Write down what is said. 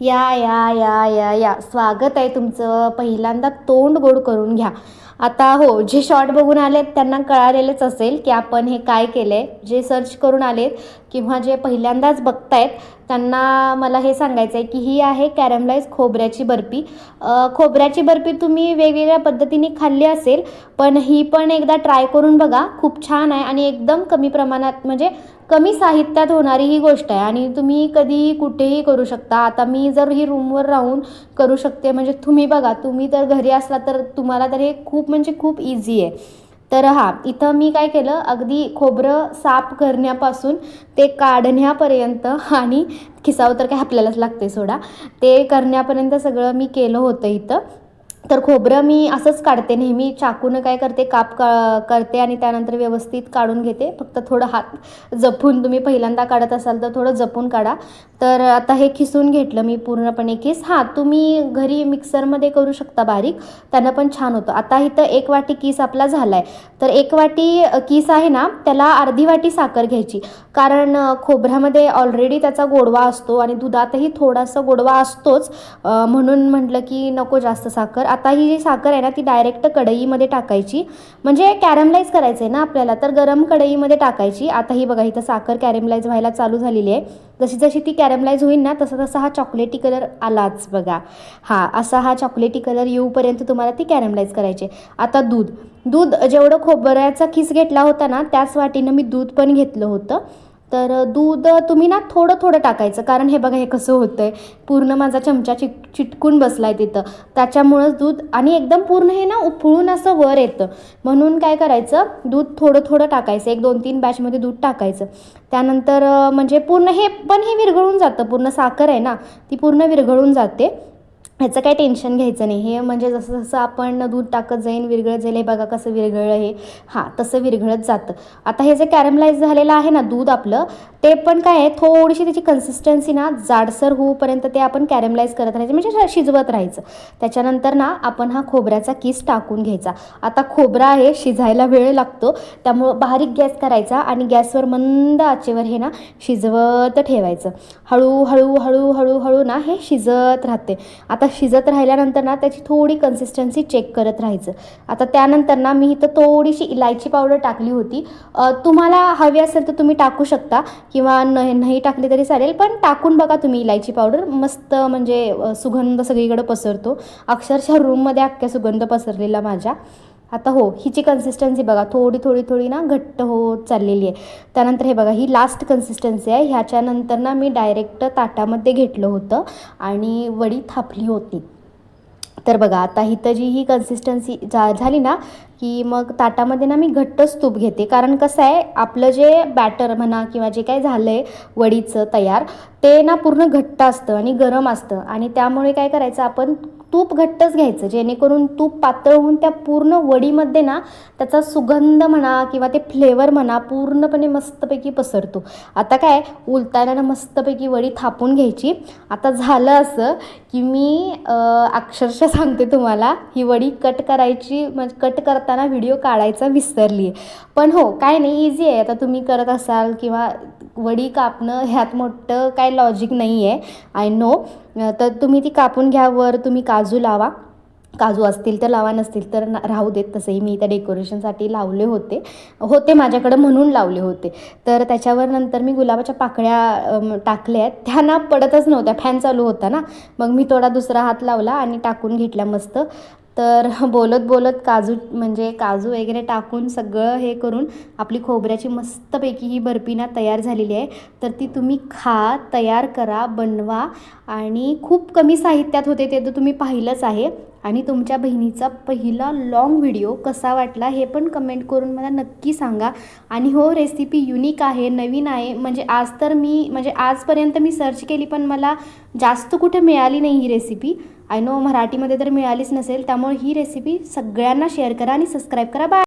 या या या या या. स्वागत आहे तुमचं. पहिल्यांदा तोंड गोड करून घ्या. आता हो जे शॉर्ट बघून आलेत त्यांना कळालेलंच असेल की आपण हे काय केलं आहे जे सर्च करून आलेत किंवा जे पहिल्यांदाच बघतायत त्यांना मला हे सांगायचं आहे की ही आहे कॅरमलाईज खोबऱ्याची बर्फी. खोबऱ्याची बर्फी तुम्ही वेगवेगळ्या पद्धतीने खाल्ली असेल पण ही पण एकदा ट्राय करून बघा. खूप छान आहे आणि एकदम कमी प्रमाणात म्हणजे कमी साहित्यात होणारी ही गोष्ट आहे. आणि तुम्ही कधी कुठेही करू शकता. आता मी जर ही रूमवर राहून करू शकते म्हणजे तुम्ही बघा तुम्ही तर घरी असला तर तुम्हाला तर हे खूप म्हणजे खूप इझी आहे. तर हां इथं मी काय केलं अगदी खोबरं साफ करण्यापासून ते काढण्यापर्यंत आणि खिसावं तर काय आपल्यालाच लागते सोडा ते करण्यापर्यंत सगळं मी केलं होतं इथं. तर खोबरं मी असंच काढते नेहमी. चाकूनं काय करते काप का करते आणि त्यानंतर व्यवस्थित काढून घेते. फक्त थोडं हात जपून तुम्ही पहिल्यांदा काढत असाल तर थोडं जपून काढा. तर आता हे खिसून घेतलं मी पूर्णपणे खिस हां तुम्ही घरी मिक्सरमध्ये करू शकता बारीक. त्यानं पण छान होतं. आता इथं एक वाटी किस आपला झाला आहे तर एक वाटी किस आहे ना त्याला अर्धी वाटी साखर घ्यायची. कारण खोबऱ्यामध्ये ऑलरेडी त्याचा गोडवा असतो आणि दुधातही थोडासा गोडवा असतोच. म्हणून म्हटलं की नको जास्त साखर. आता ही जी साखर आहे ना ती डायरेक्ट कढईमध्ये टाकायची. म्हणजे कॅरमलाईज करायचं आहे ना आपल्याला तर गरम कढईमध्ये टाकायची. आता ही बघा इथं साखर कॅरमलाईज व्हायला चालू झालेली आहे. जशी जशी ती कॅरमलाईज होईल ना तसा तसा हा चॉकलेटी कलर आलाच बघा. हा असा हा चॉकलेटी कलर येऊपर्यंत तुम्हाला ती कॅरमलाईज करायची आता दूध. दूध जेवढं खोबऱ्याचा खिस घेतला होता ना त्याच वाटीनं मी दूध पण घेतलं होतं. तर दूध तुम्ही ना थोडं थोडं टाकायचं. कारण हे बघा हे कसं होतं आहे पूर्ण माझा चमचा चिट चिटकून बसला आहे तिथं. त्याच्यामुळंच दूध आणि एकदम पूर्ण हे ना उफळून असं वर येतं. म्हणून काय करायचं? दूध थोडं थोडं टाकायचं. एक दोन तीन बॅचमध्ये दूध टाकायचं. त्यानंतर म्हणजे पूर्ण हे पण हे विरघळून जातं. पूर्ण साखर आहे ना ती पूर्ण विरघळून जाते. ह्याचं काही टेन्शन घ्यायचं नाही. हे म्हणजे जसं जसं आपण दूध टाकत जाईन विरघळत जाईल हे बघा कसं विरघळलं हे. हां तसं विरघळत जातं. आता हे जे कॅरमलाईज झालेलं आहे ना दूध आपलं ते पण काय आहे थोडीशी त्याची कन्सिस्टन्सी ना जाडसर होऊपर्यंत ते आपण कॅरमलाईज करत राहायचं. म्हणजे शिजवत राहायचं. त्याच्यानंतर ना आपण हा खोबऱ्याचा किस टाकून घ्यायचा. आता खोबरा आहे शिजायला वेळ लागतो. त्यामुळं बारीक गॅस करायचा आणि गॅसवर मंद आचेवर हे ना शिजवत ठेवायचं. हळूहळू हळू हळू ना हे शिजत राहते. आता शिजत राहिल्यानंतर ना त्याची थोडी कन्सिस्टन्सी चेक करत राहायचं. आता त्यानंतर ना मी इथं थोडीशी इलायची पावडर टाकली होती. तुम्हाला हवी असेल तर तुम्ही टाकू शकता किंवा न नाही टाकली तरी चालेल पण टाकून बघा तुम्ही इलायची पावडर मस्त म्हणजे सुगंध सगळीकडे पसरतो. अक्षरशः रूममध्ये अख्ख्या सुगंध पसरलेला माझ्या. आता हो हिची कन्सिस्टन्सी बघा थोडी थोडी थोडी ना घट्ट होत चाललेली आहे. त्यानंतर हे बघा ही लास्ट कन्सिस्टन्सी आहे. ह्याच्यानंतर ना मी डायरेक्ट ताटामध्ये घेतलं होतं आणि वडी थापली होती. तर बघा आता इथं जी ही कन्सिस्टन्सी झा झाली ना की मग ताटामध्ये ना मी घट्टच तूप घेते. कारण कसं आहे आपलं जे बॅटर म्हणा किंवा जे काय झालं आहे वडीचं तयार ते ना पूर्ण घट्ट असतं आणि गरम असतं. आणि त्यामुळे काय करायचं आपण तूप घट्टच घ्यायचं जेणेकरून तूप पातळ होऊन त्या पूर्ण वडीमध्ये ना त्याचा सुगंध म्हणा किंवा ते फ्लेवर म्हणा पूर्णपणे मस्तपैकी पसरतो. आता काय उलताना ना मस्तपैकी वडी थापून घ्यायची. आता झालं असं की मी अक्षरशः सांगते तुम्हाला ही वडी कट करायची म्हणजे कट करताना व्हिडिओ काढायचा विसरली आहे पण हो काय नाही इझी आहे. आता तुम्ही करत असाल किंवा वडी कापणं ह्यात मोठं काय लॉजिक नाही आहे आय नो तर तुम्ही ती कापून घ्या वर तुम्ही काजू लावा. काजू असतील तर लावा नसतील तर राहू देत. तसंही मी त्या डेकोरेशनसाठी लावले होते. होते माझ्याकडं म्हणून लावले होते. तर त्याच्यावर नंतर मी गुलाबाच्या पाकळ्या टाकल्या आहेत. त्या ना पडतच नव्हत्या. फॅन चालू होता ना. मग मी थोडा दुसरा हात लावला आणि टाकून घेतल्या मस्त. तर बोलत बोलत काजू म्हणजे काजू वगैरे टाकून सगळं हे करून आपली खोबऱ्याची मस्तपैकी ही बर्फी ना तयार झालेली आहे. तर ती तुम्ही खा तयार करा बनवा. आणि खूप कमी साहित्यात होते ते तर तुम्ही पाहिलंच आहे. आणि तुमच्या बहिणीचा पहिला लाँग व्हिडिओ कसा वाटला हे पण कमेंट करून मला नक्की सांगा. आणि हो रेसिपी युनिक आहे नवीन आहे. म्हणजे आज तर मी म्हणजे आजपर्यंत मी सर्च केली पण मला जास्त कुठे मिळाली नाही ही रेसिपी आय नो मराठीमध्ये तर मिळालीच नसेल त्यामुळे ही रेसिपी सगळ्यांना शेअर करा आणि सबस्क्राईब करा. बाय